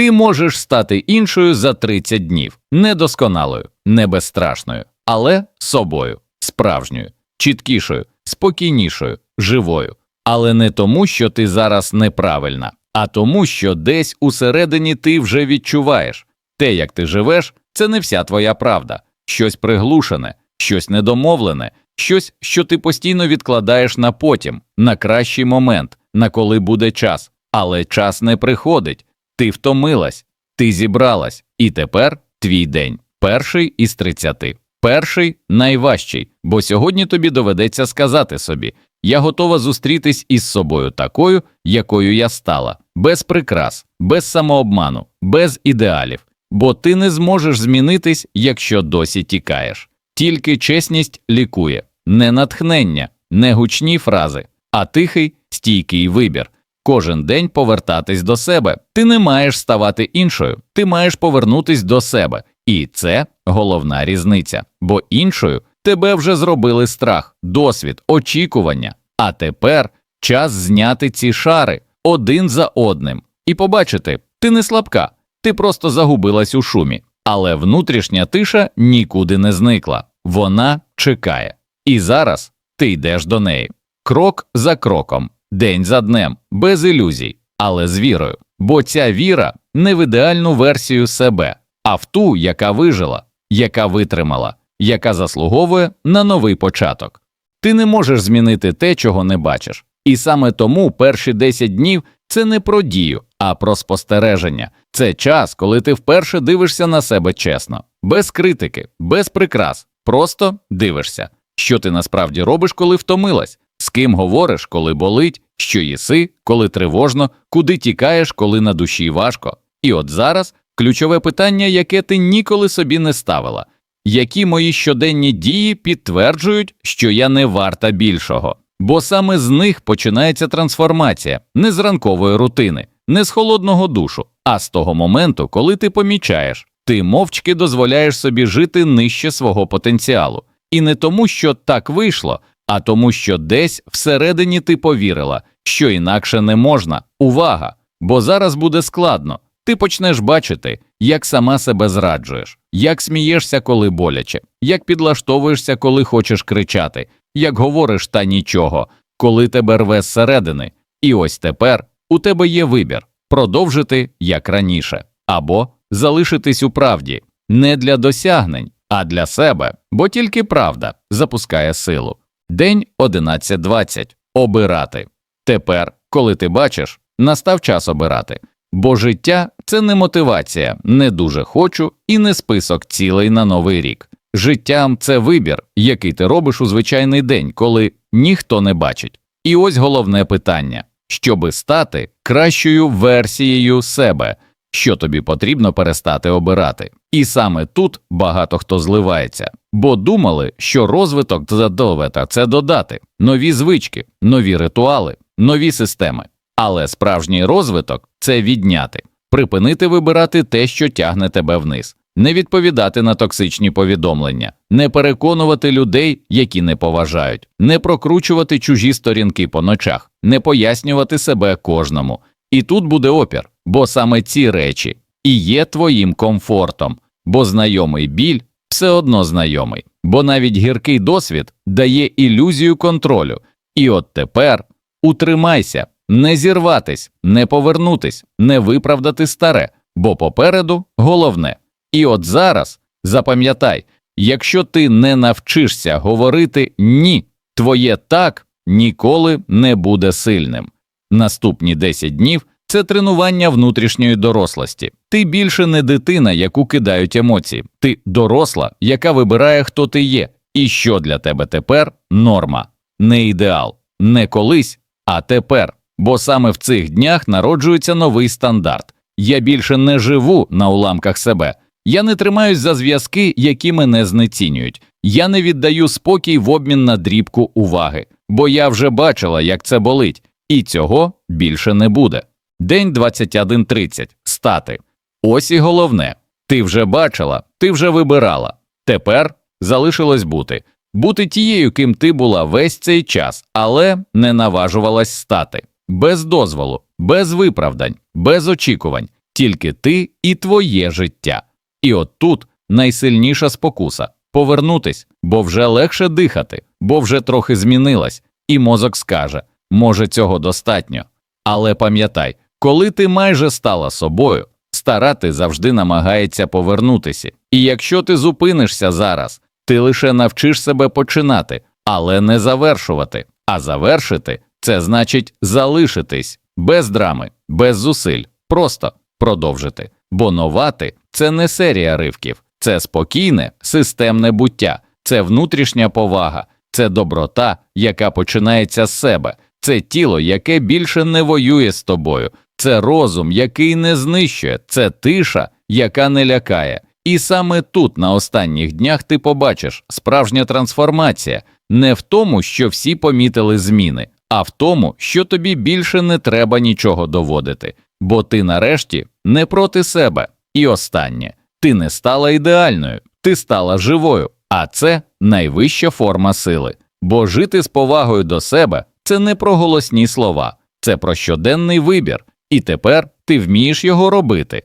Ти можеш стати іншою за 30 днів, недосконалою, не безстрашною, але собою, справжньою, чіткішою, спокійнішою, живою. Але не тому, що ти зараз неправильна, а тому, що десь усередині ти вже відчуваєш те, як ти живеш, це не вся твоя правда, щось приглушене, щось недомовлене, щось, що ти постійно відкладаєш на потім, на кращий момент, на коли буде час. Але час не приходить. Ти втомилась, ти зібралась, і тепер твій день, перший із тридцяти. Перший найважчий, бо сьогодні тобі доведеться сказати собі: я готова зустрітись із собою такою, якою я стала, без прикрас, без самообману, без ідеалів, бо ти не зможеш змінитись, якщо досі тікаєш. Тільки чесність лікує, не натхнення, не гучні фрази, а тихий, стійкий вибір. Кожен день повертатись до себе. Ти не маєш ставати іншою, ти маєш повернутись до себе. І це головна різниця, бо іншою тебе вже зробили страх, досвід, очікування. А тепер час зняти ці шари один за одним і побачити, ти не слабка, ти просто загубилась у шумі. Але внутрішня тиша нікуди не зникла, вона чекає. І зараз ти йдеш до неї крок за кроком, день за днем, без ілюзій, але з вірою. Бо ця віра не в ідеальну версію себе, а в ту, яка вижила, яка витримала, яка заслуговує на новий початок. Ти не можеш змінити те, чого не бачиш. І саме тому перші 10 днів це не про дію, а про спостереження. Це час, коли ти вперше дивишся на себе чесно, без критики, без прикрас, просто дивишся, що ти насправді робиш, коли втомилась, з ким говориш, коли болить, що їси, коли тривожно, куди тікаєш, коли на душі важко. І от зараз ключове питання, яке ти ніколи собі не ставила. Які мої щоденні дії підтверджують, що я не варта більшого, бо саме з них починається трансформація, не з ранкової рутини, не з холодного душу, а з того моменту, коли ти помічаєш, ти мовчки дозволяєш собі жити нижче свого потенціалу, і не тому, що так вийшло, а тому, що десь всередині ти повірила, що інакше не можна. Увага! Бо зараз буде складно. Ти почнеш бачити, як сама себе зраджуєш, як смієшся, коли боляче, як підлаштовуєшся, коли хочеш кричати, як говориш та нічого, коли тебе рве зсередини. І ось тепер у тебе є вибір продовжити як раніше, або залишитись у правді не для досягнень, а для себе, бо тільки правда запускає силу. День 11.20. Обирати. Тепер, коли ти бачиш, настав час обирати. Бо життя це не мотивація, не дуже хочу і не список цілей на новий рік. Життям це вибір, який ти робиш у звичайний день, коли ніхто не бачить. І ось головне питання щоби стати кращою версією себе, що тобі потрібно перестати обирати. І саме тут багато хто зливається, бо думали, що розвиток задовета це додати нові звички, нові ритуали, нові системи. Але справжній розвиток це відняти, припинити вибирати те, що тягне тебе вниз, не відповідати на токсичні повідомлення, не переконувати людей, які не поважають, не прокручувати чужі сторінки по ночах, не пояснювати себе кожному. І тут буде опір, бо саме ці речі і є твоїм комфортом, бо знайомий біль все одно знайомий, бо навіть гіркий досвід дає ілюзію контролю. І от тепер утримайся, не зірватись, не повернутись, не виправдати старе, бо попереду головне. І от зараз запам'ятай, якщо ти не навчишся говорити ні, твоє так ніколи не буде сильним. Наступні 10 днів це тренування внутрішньої дорослості. Ти більше не дитина, яку кидають емоції, ти доросла, яка вибирає, хто ти є, і що для тебе тепер норма, не ідеал, не колись, а тепер. Бо саме в цих днях народжується новий стандарт. Я більше не живу на уламках себе. Я не тримаюсь за зв'язки, які мене знецінюють. Я не віддаю спокій в обмін на дрібку уваги, бо я вже бачила, як це болить, і цього більше не буде. День 21.30. Стати. Ось і головне. Ти вже бачила, ти вже вибирала. Тепер залишилось бути. Бути тією, ким ти була весь цей час, але не наважувалась стати. Без дозволу, без виправдань, без очікувань, тільки ти і твоє життя. І от тут найсильніша спокуса повернутись, бо вже легше дихати, бо вже трохи змінилась, і мозок скаже може, цього достатньо. Але пам'ятай, коли ти майже стала собою, старати завжди намагається повернутися. І якщо ти зупинишся зараз, ти лише навчиш себе починати, але не завершувати. А завершити це значить залишитись без драми, без зусиль, просто продовжити. Бо новати це не серія ривків, це спокійне, системне буття, це внутрішня повага, це доброта, яка починається з себе, це тіло, яке більше не воює з тобою, це розум, який не знищує, це тиша, яка не лякає. І саме тут, на останніх днях, ти побачиш справжня трансформація не в тому, що всі помітили зміни, а в тому, що тобі більше не треба нічого доводити, бо ти нарешті не проти себе. І останнє ти не стала ідеальною, ти стала живою, а це найвища форма сили. Бо жити з повагою до себе це не про голосні слова, це про щоденний вибір, і тепер ти вмієш його робити,